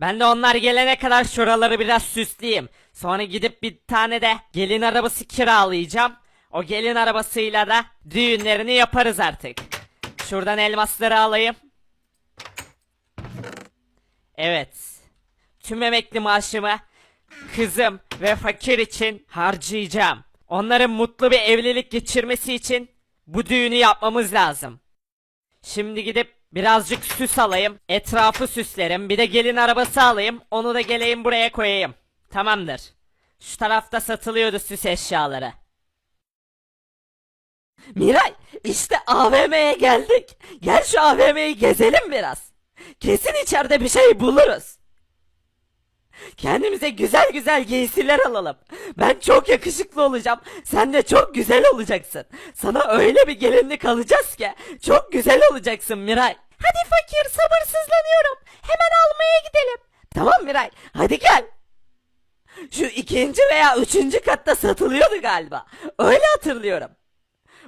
Ben de onlar gelene kadar şuraları biraz süsleyeyim. Sonra gidip bir tane de gelin arabası kiralayacağım. O gelin arabasıyla da düğünlerini yaparız artık. Şuradan elmasları alayım. Evet. Tüm emekli maaşımı kızım ve fakir için harcayacağım. Onların mutlu bir evlilik geçirmesi için bu düğünü yapmamız lazım. Şimdi gidip birazcık süs alayım. Etrafı süslerim. Bir de gelin arabası alayım. Onu da geleyim buraya koyayım. Tamamdır. Şu tarafta satılıyordu süs eşyaları. Miray, işte AVM'ye geldik. Gel şu AVM'yi gezelim biraz. Kesin içeride bir şey buluruz. Kendimize güzel güzel giysiler alalım. Ben çok yakışıklı olacağım. Sen de çok güzel olacaksın. Sana öyle bir gelinlik alacağız ki çok güzel olacaksın Miray. Hadi fakir sabırsızlanıyorum. Hemen almaya gidelim. Tamam Miray hadi gel. Şu ikinci veya üçüncü katta satılıyordu galiba. Öyle hatırlıyorum.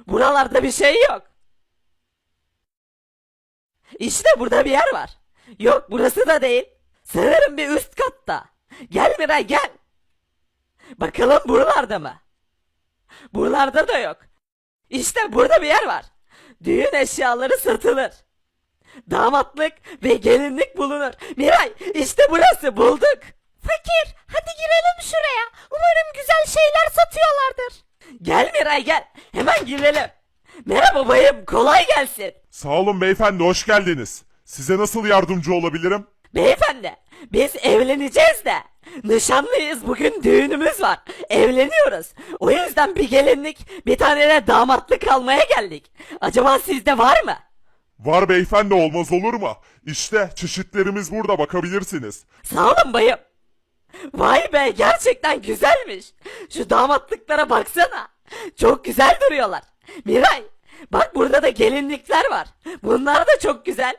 Buralarda bir şey yok. İşte burada bir yer var. Yok burası da değil. Sanırım bir üst katta. Gel Miray gel. Bakalım buralarda mı? Buralarda da yok. İşte burada bir yer var. Düğün eşyaları satılır. Damatlık ve gelinlik bulunur. Miray işte burası bulduk. Fakir hadi girelim şuraya. Umarım güzel şeyler satıyorlardır. Gel Miray gel. Hemen girelim. Merhaba bayım kolay gelsin. Sağ olun beyefendi hoş geldiniz. Size nasıl yardımcı olabilirim? Beyefendi, biz evleneceğiz de. Nişanlıyız, bugün düğünümüz var. Evleniyoruz. O yüzden bir gelinlik, bir tane de damatlık almaya geldik. Acaba sizde var mı? Var beyefendi olmaz olur mu? İşte çeşitlerimiz burada bakabilirsiniz. Sağ olun bayım. Vay be, gerçekten güzelmiş. Şu damatlıklara baksana. Çok güzel duruyorlar. Miray, bak burada da gelinlikler var. Bunlar da çok güzel.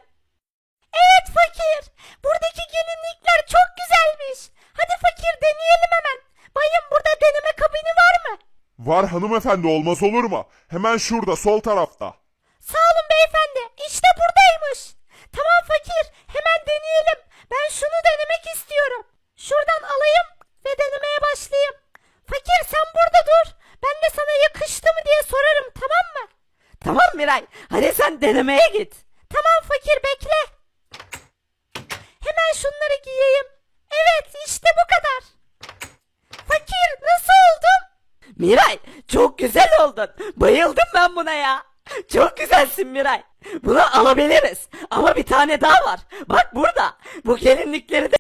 Evet fakir. Buradaki gelinlikler çok güzelmiş. Hadi fakir deneyelim hemen. Bayım burada deneme kabini var mı? Var hanımefendi olmaz olur mu? Hemen şurada sol tarafta. Sağ olun beyefendi. İşte buradaymış. Tamam fakir. Hemen deneyelim. Ben şunu denemek istiyorum. Şuradan alayım ve denemeye başlayayım. Fakir sen burada dur. Ben de sana yakıştı mı diye sorarım tamam mı? Tamam Miray. Hadi sen denemeye git. Tamam fakir bekle. Hemen şunları giyeyim. Evet işte bu kadar. Fakir nasıl oldum? Miray çok güzel oldun. Bayıldım ben buna ya. Çok güzelsin Miray. Bunu alabiliriz. Ama bir tane daha var. Bak burada. Bu gelinlikleri de